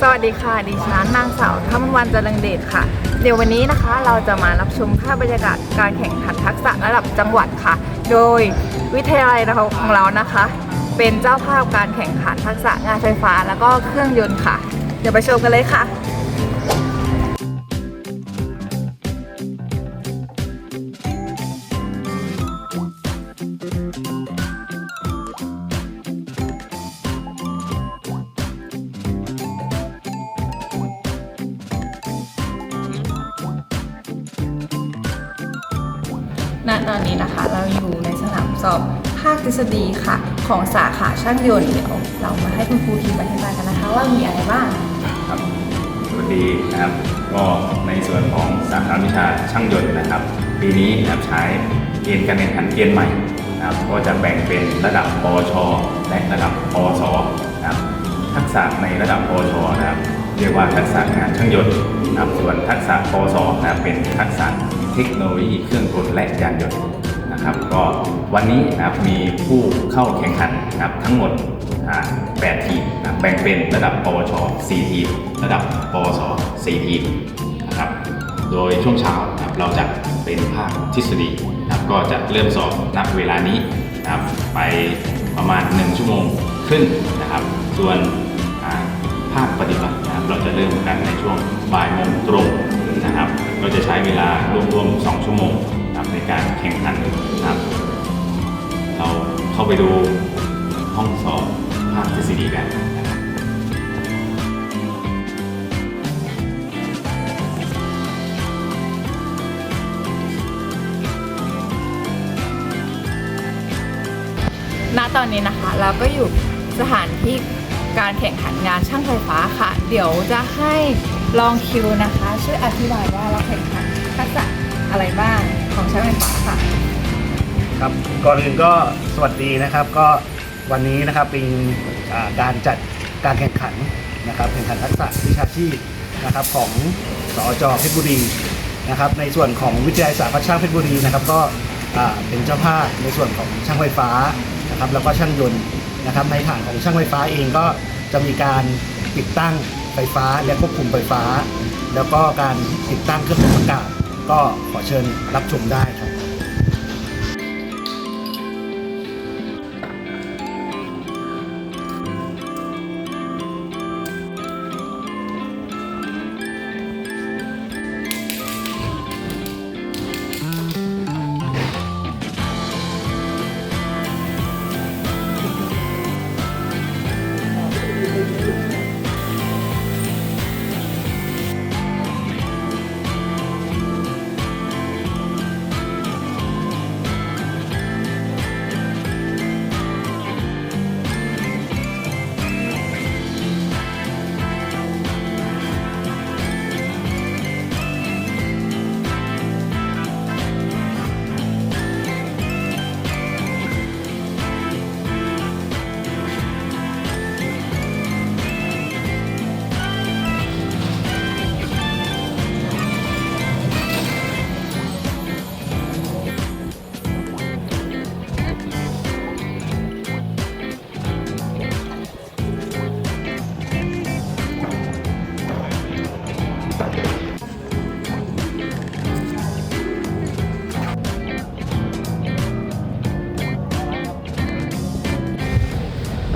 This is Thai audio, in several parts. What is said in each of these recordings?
สวัสดีค่ะ ดิฉันนางสาวธรรมวันจรังเดชค่ะ เดี๋ยววันนี้นะคะเราจะมารับชมภาพบรรยากาศการแข่งขันทักษะระดับจังหวัดค่ะ โดยวิทยาลัยของเรานะคะ เป็นเจ้าภาพการแข่งขันทักษะงานไฟฟ้า แล้วก็เครื่องยนต์ค่ะ เดี๋ยวไปชมกันเลยค่ะ ณตอนนี้นะคะเราอยู่ในสนามสอบภาคทฤษฎีค่ะ ของสาขาช่างยนต์เดี๋ยวเรามาให้คุณครูทีมอธิบายกันนะคะ ว่ามีอะไรบ้างครับสวัสดีนะครับก็ในส่วนของสาขาวิชาช่างยนต์นะครับ ปีนี้นะครับใช้เกณฑ์การแข่งขันเกณฑ์ใหม่นะครับก็จะแบ่งเป็นระดับปชและระดับปสนะครับทักษะในระดับปชนะครับเรียกว่าทักษะงานช่างยนต์นะครับส่วนทักษะปสนะครับเป็นทักษะ เทคโนโลยีเครื่องกลและยานยนต์นะครับ ก็วันนี้นะครับมีผู้เข้าแข่งขันนะครับทั้งหมด 8 ทีมนะแบ่งเป็นระดับ ปวช 4 ทีม ระดับ ปวส 4 ทีมนะครับ โดยช่วงเช้านะครับเราจะเป็นภาคทฤษฎีนะครับก็จะเริ่มสอบณเวลานี้นะครับไปประมาณ 1 ชั่วโมงครึ่งนะครับ ส่วนภาคปฏิบัตินะครับเราจะเริ่มกันในช่วงบ่ายโมงตรง เวลารวมๆ 2 ชั่วโมงนะครับในการแข่งขันนะครับเราเข้าไปดูห้องสอบภาคทฤษฎีกันนะครับณตอนนี้นะคะเราก็อยู่สถานที่การแข่งขันงานช่างไฟฟ้าค่ะ เดี๋ยวจะให้ ลองคิวนะคะ ช่วยอธิบายว่าเราแข่งขันทักษะอะไรบ้างของช่างไฟฟ้าค่ะครับก่อนอื่นก็สวัสดีนะครับ ก็วันนี้นะครับเป็นอ่าการจัดการแข่งขันนะครับแข่งขันทักษะวิชาชีพนะครับของสอจเพชรบุรีนะครับ ในส่วนของวิทยาลัยสาขาช่างเพชรบุรีนะครับ ก็อ่าเป็นเจ้าภาพในส่วนของช่างไฟฟ้านะครับ แล้วก็ช่างยนต์นะครับ ในฐานของช่างไฟฟ้าเองก็จะมีการติดตั้ง ไฟฟ้าและควบคุมไฟฟ้า แล้วก็การติดตั้งเครื่องปรับอากาศก็ขอเชิญรับชมได้ครับ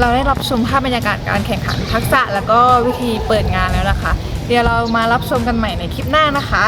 เราได้รับชมภาพบรรยากาศการแข่งขันทักษะแล้วก็วิธีเปิดงานแล้วนะคะ เดี๋ยวเรามารับชมกันใหม่ในคลิปหน้านะคะ